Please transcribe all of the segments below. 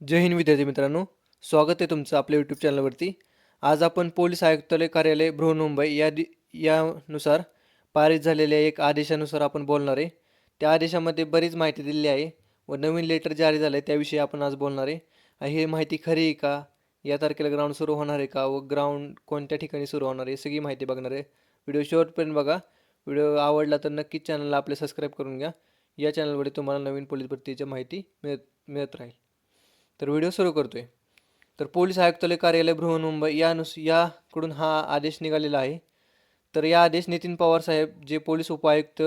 जय हिंद विद्यार्थी मित्रांनो. स्वागत आहे तुमचं आपल्या यूट्यूब चॅनलवरती आज आपण पोलीस आयुक्तालय कार्यालय बृहन्मुंबई या दि यानुसार पारित झालेल्या एक आदेशानुसार आपण बोलणार आहे. त्या आदेशामध्ये बरीच माहिती दिलेली आहे व नवीन लेटर जारी झालं आहे त्याविषयी आपण आज बोलणार आहे. आणि ही माहिती खरी आहे का? या तारखेला ग्राउंड सुरू होणार आहे का? व ग्राउंड कोणत्या ठिकाणी सुरू होणार आहे? सगळी माहिती बघणार आहे. व्हिडिओ शेवटपर्यंत बघा. व्हिडिओ आवडला तर नक्कीच चॅनलला आपले सबस्क्राईब करून घ्या. या चॅनलवर तुम्हाला नवीन पोलीस भरतीची माहिती मिळत मिळत राहील. तर व्हिडिओ सुरू करतोय. तर पोलीस आयुक्तालय कार्यालय बृहन्मुंबई यानुस याकडून हा आदेश निघालेला आहे. तर या आदेश नितीन पवार साहेब जे पोलीस उपायुक्त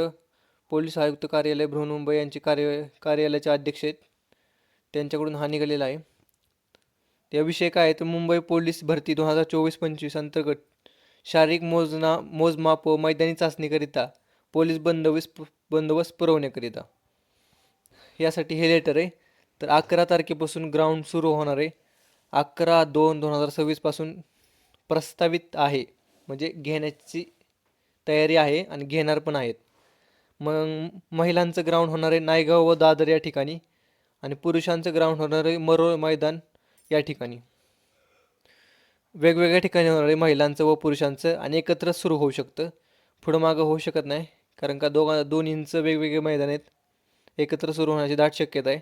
पोलीस आयुक्त कार्यालय बृहन्मुंबई यांचे कार्य कार्यालयाचे अध्यक्ष आहेत त्यांच्याकडून हा निघालेला आहे. याविषयी काय आहे तर मुंबई पोलीस भरती दोन हजार चोवीस पंचवीस अंतर्गत शारीरिक मोजना मोजमाप व मैदानी चाचणीकरिता पोलीस बंदोबस्त बंदोबस्त पुरवण्याकरिता. यासाठी हे लेटर आहे. तर अकरा तारखेपासून ग्राउंड सुरू होणार आहे. अकरा दोन दोन हजार सव्वीसपासून प्रस्तावित आहे. म्हणजे घेण्याची तयारी आहे आणि घेणार पण आहेत. मग महिलांचं ग्राउंड होणार आहे नायगाव व दादर या ठिकाणी आणि पुरुषांचं ग्राउंड होणार आहे मरोळ मैदान या ठिकाणी. वेगवेगळ्या ठिकाणी होणार आहे महिलांचं व पुरुषांचं आणि एकत्र सुरू होऊ शकतं. पुढं मागं होऊ शकत नाही. कारण का दोघा दोन्हींचं वेगवेगळे मैदान आहेत. एकत्र सुरू होण्याची दाट शक्यता आहे.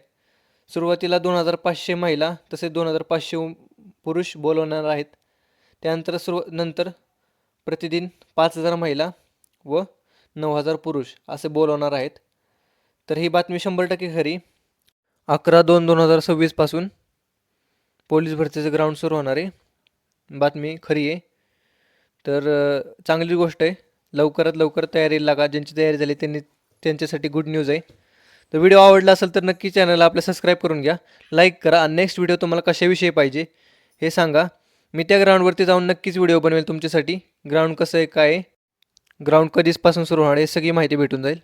सुरुवातीला दोन हजार पाचशे महिला तसेच दोन हजार पाचशे पुरुष बोलवणार आहेत. त्यानंतर सुरू नंतर प्रतिदिन पाच हजार महिला व नऊ हजार पुरुष असे बोलवणार आहेत. तर ही बातमी शंभर टक्के खरी. अकरा दोन दोन हजार सव्वीसपासून पोलीस भरतीचं ग्राउंड सुरू होणार आहे. बातमी खरी आहे. तर चांगली गोष्ट आहे. लवकरात लवकर तयारीला लागा. ज्यांची तयारी झाली त्यांनी त्यांच्यासाठी गुड न्यूज आहे. तर व्हिडिओ आवडला असेल तर नक्की चॅनलला आपल्या सबस्क्राईब करून घ्या. लाईक करा आणि नेक्स्ट व्हिडिओ तुम्हाला कशाविषयी पाहिजे हे सांगा. मी त्या ग्राउंडवरती जाऊन नक्कीच व्हिडिओ बनवेल तुमच्यासाठी. ग्राउंड कसं आहे काय आहे? ग्राउंड कधीचपासून सुरू होणार आहे हे सगळी माहिती भेटून जाईल.